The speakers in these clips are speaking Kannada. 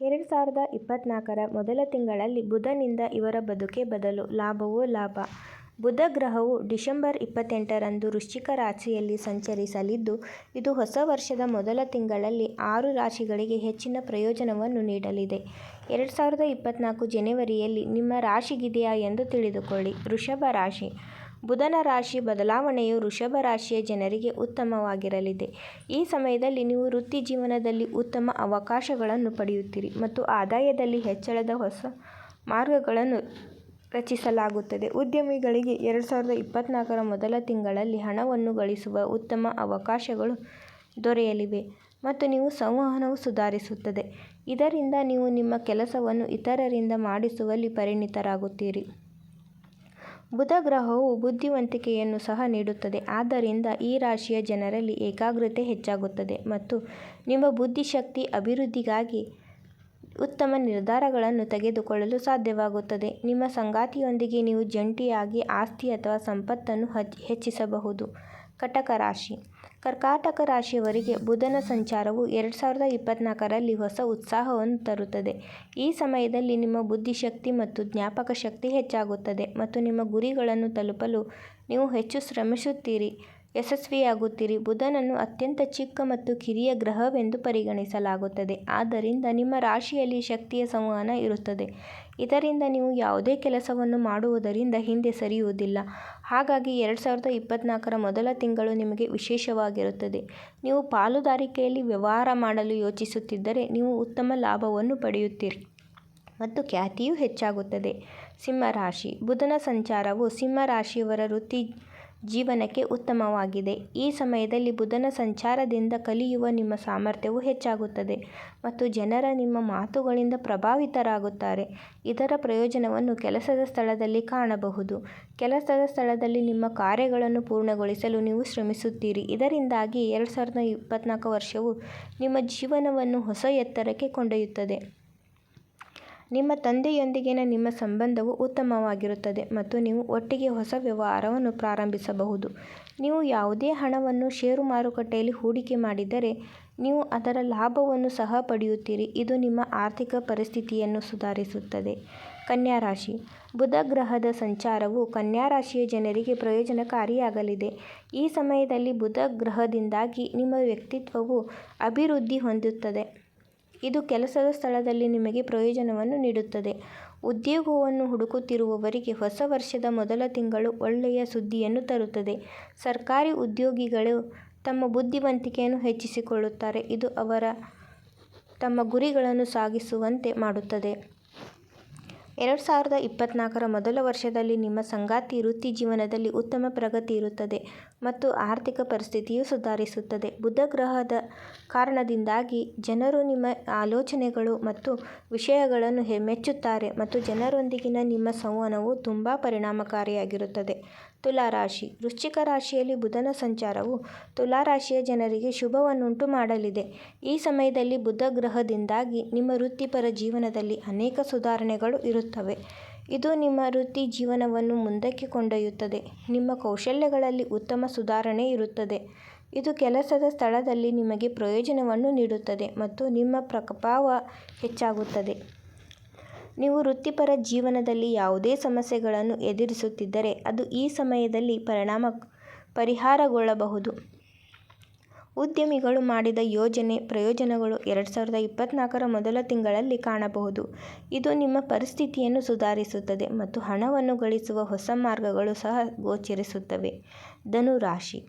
ಎರಡು ಸಾವಿರದ ಇಪ್ಪತ್ನಾಲ್ಕರ ಮೊದಲ ತಿಂಗಳಲ್ಲಿ ಬುಧನಿಂದ ಇವರ ಬದುಕೇ ಬದಲು ಲಾಭವೋ ಲಾಭ ಬುಧ ಗ್ರಹವು ಡಿಸೆಂಬರ್ ಇಪ್ಪತ್ತೆಂಟರಂದು ವೃಶ್ಚಿಕ ರಾಶಿಯಲ್ಲಿ ಸಂಚರಿಸಲಿದ್ದು, ಇದು ಹೊಸ ವರ್ಷದ ಮೊದಲ ತಿಂಗಳಲ್ಲಿ ಆರು ರಾಶಿಗಳಿಗೆ ಹೆಚ್ಚಿನ ಪ್ರಯೋಜನವನ್ನು ನೀಡಲಿದೆ. ಎರಡು ಸಾವಿರದ ಇಪ್ಪತ್ನಾಲ್ಕು ಜನವರಿಯಲ್ಲಿ ನಿಮ್ಮ ರಾಶಿಗಿದೆಯಾ ಎಂದು ತಿಳಿದುಕೊಳ್ಳಿ. ವೃಷಭ ರಾಶಿ: ಬುಧನ ರಾಶಿ ಬದಲಾವಣೆಯು ವೃಷಭ ರಾಶಿಯ ಜನರಿಗೆ ಉತ್ತಮವಾಗಿರಲಿದೆ. ಈ ಸಮಯದಲ್ಲಿ ನೀವು ವೃತ್ತಿ ಜೀವನದಲ್ಲಿ ಉತ್ತಮ ಅವಕಾಶಗಳನ್ನು ಪಡೆಯುತ್ತೀರಿ ಮತ್ತು ಆದಾಯದಲ್ಲಿ ಹೆಚ್ಚಳದ ಹೊಸ ಮಾರ್ಗಗಳನ್ನು ರಚಿಸಲಾಗುತ್ತದೆ. ಉದ್ಯಮಿಗಳಿಗೆ ಎರಡು ಸಾವಿರದ ಇಪ್ಪತ್ನಾಲ್ಕರ ಮೊದಲ ತಿಂಗಳಲ್ಲಿ ಹಣವನ್ನು ಗಳಿಸುವ ಉತ್ತಮ ಅವಕಾಶಗಳು ದೊರೆಯಲಿವೆ ಮತ್ತು ನೀವು ಸಂವಹನವು ಸುಧಾರಿಸುತ್ತದೆ, ಇದರಿಂದ ನೀವು ನಿಮ್ಮ ಕೆಲಸವನ್ನು ಇತರರಿಂದ ಮಾಡಿಸುವಲ್ಲಿ ಪರಿಣಿತರಾಗುತ್ತೀರಿ. ಬುಧ ಗ್ರಹವು ಬುದ್ಧಿವಂತಿಕೆಯನ್ನು ಸಹ ನೀಡುತ್ತದೆ ಆದ್ದರಿಂದ ಈ ರಾಶಿಯ ಜನರಲ್ಲಿ ಏಕಾಗ್ರತೆ ಹೆಚ್ಚಾಗುತ್ತದೆ ಮತ್ತು ನಿಮ್ಮ ಬುದ್ಧಿಶಕ್ತಿ ಅಭಿವೃದ್ಧಿಗಾಗಿ ಉತ್ತಮ ನಿರ್ಧಾರಗಳನ್ನು ತೆಗೆದುಕೊಳ್ಳಲು ಸಾಧ್ಯವಾಗುತ್ತದೆ. ನಿಮ್ಮ ಸಂಗಾತಿಯೊಂದಿಗೆ ನೀವು ಜಂಟಿಯಾಗಿ ಆಸ್ತಿ ಅಥವಾ ಸಂಪತ್ತನ್ನು ಹೆಚ್ಚಿಸಬಹುದು. ಕಟಕ ರಾಶಿ: ಕರ್ಕಾಟಕ ರಾಶಿಯವರಿಗೆ ಬುಧನ ಸಂಚಾರವು ಎರಡು ಸಾವಿರದ ಇಪ್ಪತ್ನಾಲ್ಕರಲ್ಲಿ ಹೊಸ ಉತ್ಸಾಹವನ್ನು ತರುತ್ತದೆ. ಈ ಸಮಯದಲ್ಲಿ ನಿಮ್ಮ ಬುದ್ಧಿಶಕ್ತಿ ಮತ್ತು ಜ್ಞಾಪಕ ಶಕ್ತಿ ಹೆಚ್ಚಾಗುತ್ತದೆ ಮತ್ತು ನಿಮ್ಮ ಗುರಿಗಳನ್ನು ತಲುಪಲು ನೀವು ಹೆಚ್ಚು ಶ್ರಮಿಸುತ್ತೀರಿ ಯಶಸ್ವಿಯಾಗುತ್ತೀರಿ. ಬುಧನನ್ನು ಅತ್ಯಂತ ಚಿಕ್ಕ ಮತ್ತು ಕಿರಿಯ ಗ್ರಹವೆಂದು ಪರಿಗಣಿಸಲಾಗುತ್ತದೆ ಆದ್ದರಿಂದ ನಿಮ್ಮ ರಾಶಿಯಲ್ಲಿ ಶಕ್ತಿಯ ಸಂವಹನ ಇರುತ್ತದೆ, ಇದರಿಂದ ನೀವು ಯಾವುದೇ ಕೆಲಸವನ್ನು ಮಾಡುವುದರಿಂದ ಹಿಂದೆ ಸರಿಯುವುದಿಲ್ಲ. ಹಾಗಾಗಿ ಎರಡು ಸಾವಿರದ ಇಪ್ಪತ್ನಾಲ್ಕರ ಮೊದಲ ತಿಂಗಳು ನಿಮಗೆ ವಿಶೇಷವಾಗಿರುತ್ತದೆ. ನೀವು ಪಾಲುದಾರಿಕೆಯಲ್ಲಿ ವ್ಯವಹಾರ ಮಾಡಲು ಯೋಚಿಸುತ್ತಿದ್ದರೆ ನೀವು ಉತ್ತಮ ಲಾಭವನ್ನು ಪಡೆಯುತ್ತೀರಿ ಮತ್ತು ಖ್ಯಾತಿಯೂ ಹೆಚ್ಚಾಗುತ್ತದೆ. ಸಿಂಹರಾಶಿ ಬುಧನ ಸಂಚಾರವು ಸಿಂಹ ರಾಶಿಯವರ ವೃತ್ತಿಜೀವನಕ್ಕೆ ಉತ್ತಮವಾಗಿದೆ. ಈ ಸಮಯದಲ್ಲಿ ಬುಧನ ಸಂಚಾರದಿಂದ ಕಲಿಯುವ ನಿಮ್ಮ ಸಾಮರ್ಥ್ಯವು ಹೆಚ್ಚಾಗುತ್ತದೆ ಮತ್ತು ಜನರು ನಿಮ್ಮ ಮಾತುಗಳಿಂದ ಪ್ರಭಾವಿತರಾಗುತ್ತಾರೆ. ಇದರ ಪ್ರಯೋಜನವನ್ನು ಕೆಲಸದ ಸ್ಥಳದಲ್ಲಿ ಕಾಣಬಹುದು. ಕೆಲಸದ ಸ್ಥಳದಲ್ಲಿ ನಿಮ್ಮ ಕಾರ್ಯಗಳನ್ನು ಪೂರ್ಣಗೊಳಿಸಲು ನೀವು ಶ್ರಮಿಸುತ್ತೀರಿ, ಇದರಿಂದಾಗಿ ಎರಡು ಸಾವಿರದ ಇಪ್ಪತ್ನಾಲ್ಕು ವರ್ಷವು ನಿಮ್ಮ ಜೀವನವನ್ನು ಹೊಸ ಎತ್ತರಕ್ಕೆ ಕೊಂಡೊಯ್ಯುತ್ತದೆ. ನಿಮ್ಮ ತಂದೆಯೊಂದಿಗಿನ ನಿಮ್ಮ ಸಂಬಂಧವು ಉತ್ತಮವಾಗಿರುತ್ತದೆ ಮತ್ತು ನೀವು ಒಟ್ಟಿಗೆ ಹೊಸ ವ್ಯವಹಾರವನ್ನು ಪ್ರಾರಂಭಿಸಬಹುದು. ನೀವು ಯಾವುದೇ ಹಣವನ್ನು ಷೇರು ಮಾರುಕಟ್ಟೆಯಲ್ಲಿ ಹೂಡಿಕೆ ಮಾಡಿದರೆ, ನೀವು ಅದರ ಲಾಭವನ್ನು ಸಹ ಪಡೆಯುತ್ತೀರಿ, ಇದು ನಿಮ್ಮ ಆರ್ಥಿಕ ಪರಿಸ್ಥಿತಿಯನ್ನು ಸುಧಾರಿಸುತ್ತದೆ. ಕನ್ಯಾ ರಾಶಿ: ಬುಧ ಗ್ರಹದ ಸಂಚಾರವು ಕನ್ಯಾ ರಾಶಿಯ ಜನರಿಗೆ ಪ್ರಯೋಜನಕಾರಿಯಾಗಲಿದೆ. ಈ ಸಮಯದಲ್ಲಿ ಬುಧ ಗ್ರಹದಿಂದಾಗಿ ನಿಮ್ಮ ವ್ಯಕ್ತಿತ್ವವು ಅಭಿವೃದ್ಧಿ ಹೊಂದುತ್ತದೆ, ಇದು ಕೆಲಸದ ಸ್ಥಳದಲ್ಲಿ ನಿಮಗೆ ಪ್ರಯೋಜನವನ್ನು ನೀಡುತ್ತದೆ. ಉದ್ಯೋಗವನ್ನು ಹುಡುಕುತ್ತಿರುವವರಿಗೆ ಹೊಸ ವರ್ಷದ ಮೊದಲ ತಿಂಗಳು ಒಳ್ಳೆಯ ಸುದ್ದಿಯನ್ನು ತರುತ್ತದೆ. ಸರ್ಕಾರಿ ಉದ್ಯೋಗಿಗಳು ತಮ್ಮ ಬುದ್ಧಿವಂತಿಕೆಯನ್ನು ಹೆಚ್ಚಿಸಿಕೊಳ್ಳುತ್ತಾರೆ, ಇದು ಅವರ ತಮ್ಮ ಗುರಿಗಳನ್ನು ಸಾಧಿಸುವಂತೆ ಮಾಡುತ್ತದೆ. ಎರಡು ಸಾವಿರದ ಇಪ್ಪತ್ನಾಲ್ಕರ ಮೊದಲ ವರ್ಷದಲ್ಲಿ ನಿಮ್ಮ ಸಂಗಾತಿ ವೃತ್ತಿ ಜೀವನದಲ್ಲಿ ಉತ್ತಮ ಪ್ರಗತಿ ಇರುತ್ತದೆ ಮತ್ತು ಆರ್ಥಿಕ ಪರಿಸ್ಥಿತಿಯು ಸುಧಾರಿಸುತ್ತದೆ. ಬುಧ ಗ್ರಹದ ಕಾರಣದಿಂದಾಗಿ ಜನರು ನಿಮ್ಮ ಆಲೋಚನೆಗಳು ಮತ್ತು ವಿಷಯಗಳನ್ನು ಮೆಚ್ಚುತ್ತಾರೆ ಮತ್ತು ಜನರೊಂದಿಗಿನ ನಿಮ್ಮ ಸಂವಹನವು ತುಂಬಾ ಪರಿಣಾಮಕಾರಿಯಾಗಿರುತ್ತದೆ. ತುಲಾ ರಾಶಿ: ವೃಶ್ಚಿಕ ರಾಶಿಯಲ್ಲಿ ಬುಧನ ಸಂಚಾರವು ತುಲಾ ರಾಶಿಯ ಜನರಿಗೆ ಶುಭವನ್ನುಂಟುಮಾಡಲಿದೆ. ಈ ಸಮಯದಲ್ಲಿ ಬುಧ ಗ್ರಹದಿಂದಾಗಿ ನಿಮ್ಮ ವೃತ್ತಿಪರ ಜೀವನದಲ್ಲಿ ಅನೇಕ ಸುಧಾರಣೆಗಳು ಇರುತ್ತವೆ, ಇದು ನಿಮ್ಮ ವೃತ್ತಿ ಜೀವನವನ್ನು ಮುಂದಕ್ಕೆ ಕೊಂಡೊಯ್ಯುತ್ತದೆ. ನಿಮ್ಮ ಕೌಶಲ್ಯಗಳಲ್ಲಿ ಉತ್ತಮ ಸುಧಾರಣೆ ಇರುತ್ತದೆ, ಇದು ಕೆಲಸದ ಸ್ಥಳದಲ್ಲಿ ನಿಮಗೆ ಪ್ರಯೋಜನವನ್ನು ನೀಡುತ್ತದೆ ಮತ್ತು ನಿಮ್ಮ ಪ್ರಭಾವ ಹೆಚ್ಚಾಗುತ್ತದೆ. ನೀವು ವೃತ್ತಿಪರ ಜೀವನದಲ್ಲಿ ಯಾವುದೇ ಸಮಸ್ಯೆಗಳನ್ನು ಎದುರಿಸುತ್ತಿದ್ದರೆ, ಅದು ಈ ಸಮಯದಲ್ಲಿ ಪರಿಣಾಮ ಪರಿಹಾರಗೊಳ್ಳಬಹುದು. ಉದ್ಯಮಿಗಳು ಮಾಡಿದ ಯೋಜನೆ ಪ್ರಯೋಜನಗಳು ಎರಡು ಸಾವಿರದ ಇಪ್ಪತ್ನಾಲ್ಕರ ಮೊದಲ ತಿಂಗಳಲ್ಲಿ ಕಾಣಬಹುದು, ಇದು ನಿಮ್ಮ ಪರಿಸ್ಥಿತಿಯನ್ನು ಸುಧಾರಿಸುತ್ತದೆ ಮತ್ತು ಹಣವನ್ನು ಗಳಿಸುವ ಹೊಸ ಮಾರ್ಗಗಳು ಸಹ ಗೋಚರಿಸುತ್ತವೆ. ಧನು ರಾಶಿ: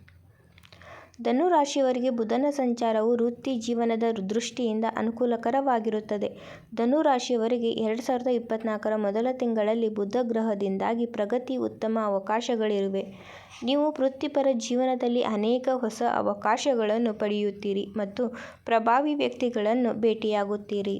ಧನು ರಾಶಿಯವರಿಗೆ ಬುಧನ ಸಂಚಾರವು ವೃತ್ತಿಜೀವನದ ದೃಷ್ಟಿಯಿಂದ ಅನುಕೂಲಕರವಾಗಿರುತ್ತದೆ. ಧನು ರಾಶಿಯವರಿಗೆ ಎರಡು ಸಾವಿರದ ಇಪ್ಪತ್ನಾಲ್ಕರ ಮೊದಲ ತಿಂಗಳಲ್ಲಿ ಬುಧ ಗ್ರಹದಿಂದಾಗಿ ಪ್ರಗತಿ ಉತ್ತಮ ಅವಕಾಶಗಳಿರುವೆ ನೀವು ವೃತ್ತಿಪರ ಜೀವನದಲ್ಲಿ ಅನೇಕ ಹೊಸ ಅವಕಾಶಗಳನ್ನು ಪಡೆಯುತ್ತೀರಿ ಮತ್ತು ಪ್ರಭಾವಿ ವ್ಯಕ್ತಿಗಳನ್ನು ಭೇಟಿಯಾಗುತ್ತೀರಿ.